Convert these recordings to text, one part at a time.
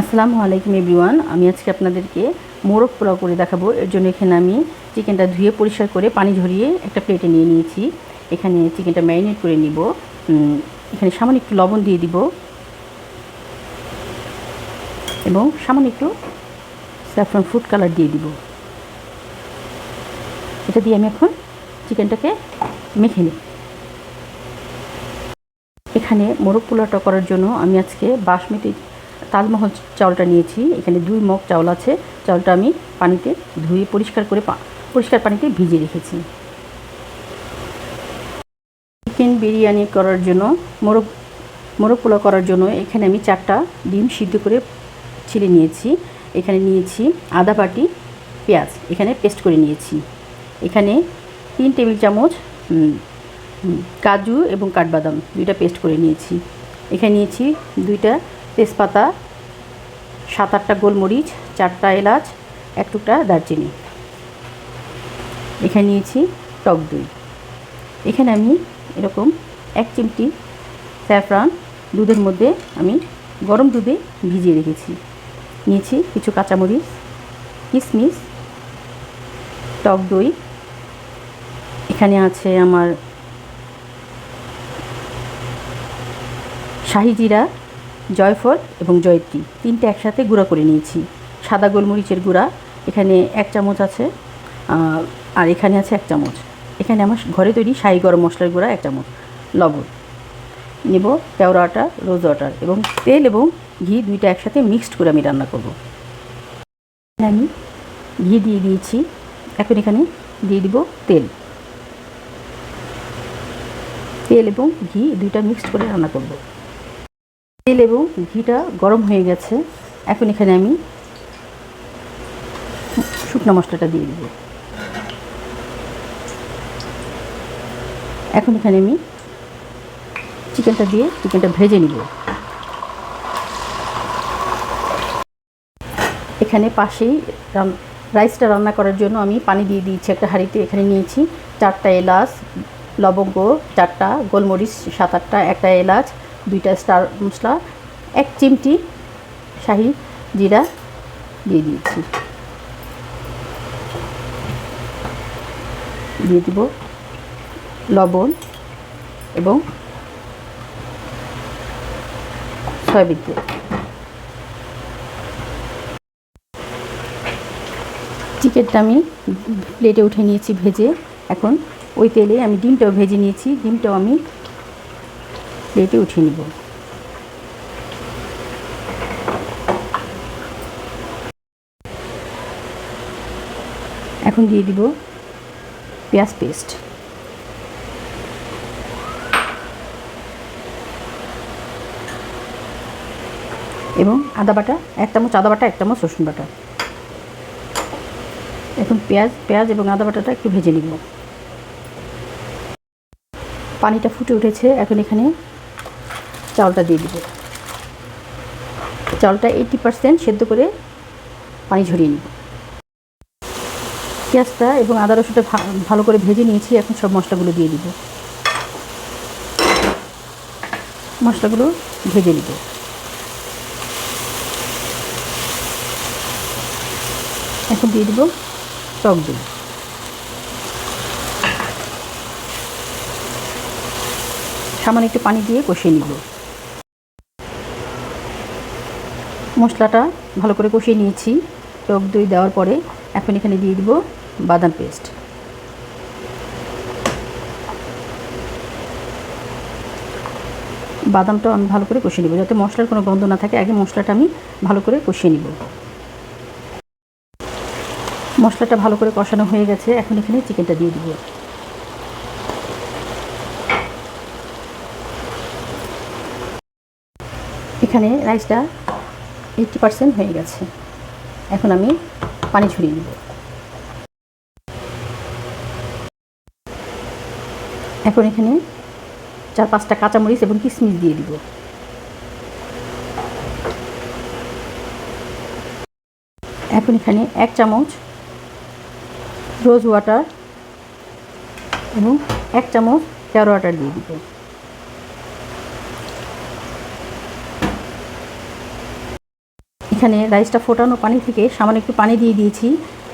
আসসালামু আলাইকুম এভরিওয়ান, আমি আজকে আপনাদেরকে মোরগ পোলাও করে দেখাবো। এর জন্য এখানে আমি চিকেনটা ধুয়ে পরিষ্কার করে পানি ঝরিয়ে একটা প্লেটে নিয়ে নিয়েছি। এখানে চিকেনটা ম্যারিনেট করে নিব। এখানে সামান্য একটু লবণ দিয়ে দিব। এবং সামান্য একটু স্যাফরন ফুড কালার দিয়ে দিব। এটা দিয়ে আমি এখন চিকেনটাকে মেখে নিই এখানে মোরগ পোলাওটা করার জন্য আমি আজকে বাসমতি তাজমহল চাউলটা নিয়েছি। এখানে দুই মগ চাউল আছে। চাউলটা আমি পানিতে ধুয়ে পরিষ্কার করে পরিষ্কার পানিতে ভিজিয়ে রেখেছি। চিকেন বিরিয়ানি করার জন্য, মোরগ মোরগ পোলাও করার জন্য এখানে আমি চারটা ডিম সিদ্ধ করে ছিলে নিয়েছি। এখানে নিয়েছি আদা বাটি, পেঁয়াজ। এখানে পেস্ট করে নিয়েছি। এখানে তিন টেবিল চামচ কাজু এবং কাঠবাদাম দুইটা পেস্ট করে নিয়েছি। এখানে নিয়েছি দুইটা তেজপাতা, সাত আটটা গোলমরিচ, চারটা এলাচ, এক টুকরা দারচিনি। এখানে নিয়েছি টক দই। এখানে আমি এরকম এক চিমটি স্যাফরান, দুধের মধ্যে আমি গরম দুধে ভিজিয়ে রেখেছি। নিয়েছি কিছু কাঁচামরিচ কিশমিশ টক দই। এখানে আছে আমার শাহি জিরা জয়ফল এবং জয়ত্রী। তিনটে একসাথে গুঁড়া করে নিয়েছি। সাদা গোলমরিচের গুঁড়া, এখানে এক চামচ আছে আর এখানে আছে এক চামচ। এখানে আমার ঘরে তৈরি শাহি গরম মশলার গুঁড়া এক চামচ। লবণ। নেব কেওড়া আটা, রোজ ওয়াটার এবং তেল এবং ঘি দুইটা একসাথে মিক্সড করে আমি রান্না করব। আমি ঘি দিয়ে দিয়েছি। এখন এখানে দিয়ে দিব তেল। তেল এবং ঘি দুইটা মিক্সড করে রান্না করব। তেল এবং ঘিটা গরম হয়ে গেছে। এখন এখানে আমি শুকনো মশলাটা দিয়ে দিব। এখন এখানে আমি চিকেনটা দিয়ে চিকেনটা ভেজে নিব। এখানে পাশেই রাইসটা রান্না করার জন্য আমি পানি দিয়ে দিয়েছি একটা হাঁড়িতে। এখানে নিয়েছি চারটা এলাচ, লবঙ্গ, চারটা গোলমরিচ, সাত আটটা, একটা এলাচ দুইটা স্টার মশলা, এক চিমটি শাহি জিরা দিয়ে দিয়েছি। দিয়ে দিব লবণ এবং সয়াবিন তেল। চিকেনটা আমি প্লেটে উঠে নিয়েছি ভেজে। এখন ওই তেলে আমি ডিমটাও ভেজে নিয়েছি। ডিমটাও আমি প্লেটে উঠিয়ে নিব। এখন দিয়ে দিব পেঁয়াজ পেস্ট। এবং আদা বাটা, এক চামচ আদা বাটা, এক চামচ রসুন বাটা। এখন পেঁয়াজ পেঁয়াজ এবং আদা বাটাটা একটু ভেজে নিব। পানিটা ফুটে উঠেছে, এখন এখানে চাউলটা দিয়ে দিব। চাউলটা এইটি পার্সেন্ট সেদ্ধ করে পানি ঝরিয়ে নিব। পেঁয়াজটা এবং আদা রসুনটা ভালো করে ভেজে নিয়েছি, এখন সব মশলাগুলো দিয়ে দিব। মশলাগুলো ভেজে নিব। এখন দিয়ে দিব টক দই। সামান্য একটু পানি দিয়ে কষিয়ে নিব। মশলাটা ভালো করে কষিয়ে নিয়েছি। টক দই দেওয়ার পরে এখন এখানে দিয়ে দিব বাদাম পেস্ট। বাদামটা আমি ভালো করে কষিয়ে নিব। যাতে মশলার কোনো গন্ধ না থাকে, আগে মশলাটা আমি ভালো করে কষিয়ে নিব। মশলাটা ভালো করে কষানো হয়ে গেছে। এখন এখানে চিকেনটা দিয়ে দিব। এখানে রাইসটা এইটটি পার্সেন্ট হয়ে গেছে। এখন আমি পানি ছড়িয়ে নেব। এখন এখানে চার পাঁচটা কাঁচামরিচ এবং কিশমিশ দিয়ে দিব। এখন এখানে এক চামচ রোজ ওয়াটার এবং এক চামচ কেওড়া ওয়াটার দিয়ে দিব। এখানে রাইসটা ফোটানো পানি থেকে সামান্য একটু পানি দিয়ে দিয়েছি।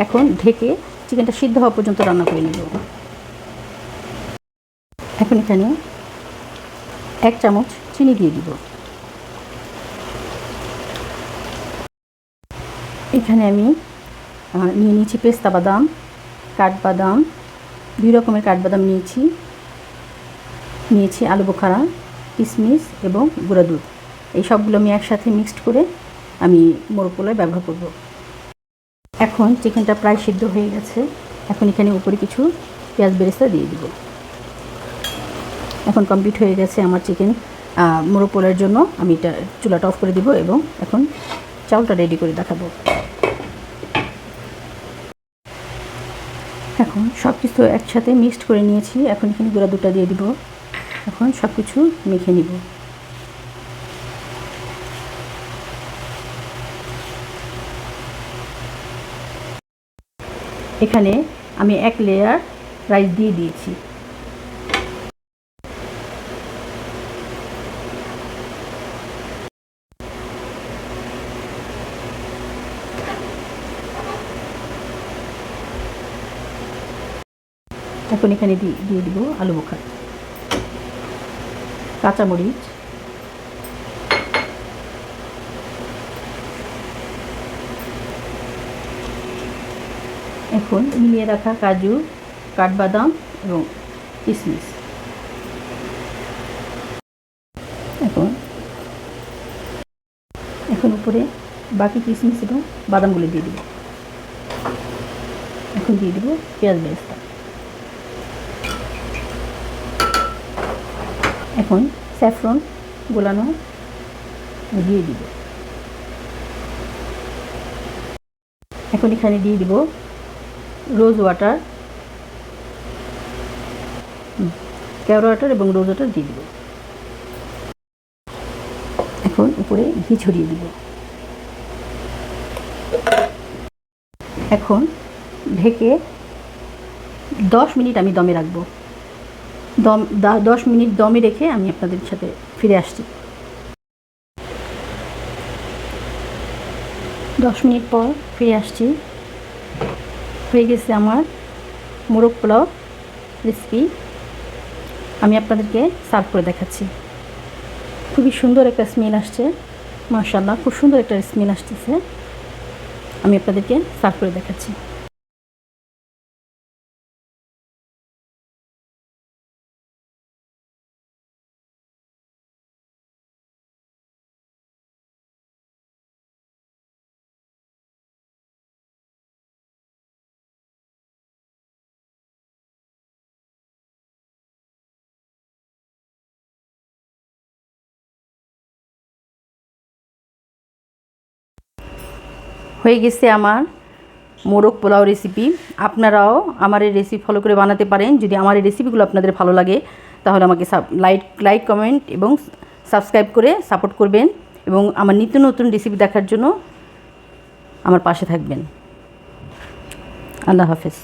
এখন ঢেকে চিকেনটা সিদ্ধ হওয়া পর্যন্ত রান্না করে নেব। এখন এখানে এক চামচ চিনি দিয়ে দিব। এখানে আমি নিয়ে নিয়েছি পেস্তা বাদাম, কাঠবাদাম, দুই রকমের কাঠবাদাম নিয়েছি। নিয়েছি আলু বোখারা কিশমিশ এবং গুঁড়া দুধ। এই সবগুলো আমি একসাথে মিক্সড করে আমি মোরগ পোলায় ব্যবহার করব। এখন চিকেনটা প্রায় সিদ্ধ হয়ে গেছে। এখন এখানে উপরে কিছু পেঁয়াজ বেরেস্তা দিয়ে দিব। এখন কমপ্লিট হয়ে গেছে আমার চিকেন। মোরগ পোলার জন্য আমি এটা চুলাটা অফ করে দিব এবং এখন চাউলটা রেডি করে দেখাবো। এখন সব কিছু একসাথে মিক্সড করে নিয়েছি। এখন এখানে গুঁড়া দুটা দিয়ে দিব। এখন সব কিছু মেখে নিব। এখানে আমি এক লেয়ার রাইস দিয়ে দিয়েছি। এখন এখানে দিয়ে দিব আলু বোখা কাঁচামরিচ এখন মিলিয়ে রাখা কাজু, কাঠবাদাম এবং কিশমিশ এখন এখন উপরে বাকি কিশমিশ এবং বাদামগুলো দিয়ে দিব। এখন দিয়ে দিব পেঁয়াজ বেরেস্তা। এখন স্যাফরন গোলানো দিয়ে দিব। এখন এখানে দিয়ে দিব রোজ ওয়াটার কেওড়া ওয়াটার এবং রোজ ওয়াটার দিয়ে দিব। এখন উপরে ঘি ছড়িয়ে দিব। এখন ঢেকে দশ মিনিট আমি দমে রাখব। দম দশ মিনিট দমে রেখে আমি আপনাদের সাথে ফিরে আসছি। দশ মিনিট পর ফিরে আসছি। হয়ে গেছে আমার মোরগ পোলাও রেসিপি আমি আপনাদেরকে সার্ভ করে দেখাচ্ছি। খুবই সুন্দর একটা স্মেল আসছে। মার্শাল্লাহ খুব সুন্দর একটা স্মেল আসতেছে। আমি আপনাদেরকে সার্ভ করে দেখাচ্ছি। হয়ে গেছে আমার মোরগ পোলাও রেসিপি আপনারাও আমার এই রেসিপি ফলো করে বানাতে পারেন। যদি আমার এই রেসিপিগুলো আপনাদের ভালো লাগে, তাহলে আমাকে লাইক লাইক কমেন্ট এবং সাবস্ক্রাইব করে সাপোর্ট করবেন এবং আমার নিত্য নতুন রেসিপি দেখার জন্য আমার পাশে থাকবেন। আল্লাহ হাফেজ।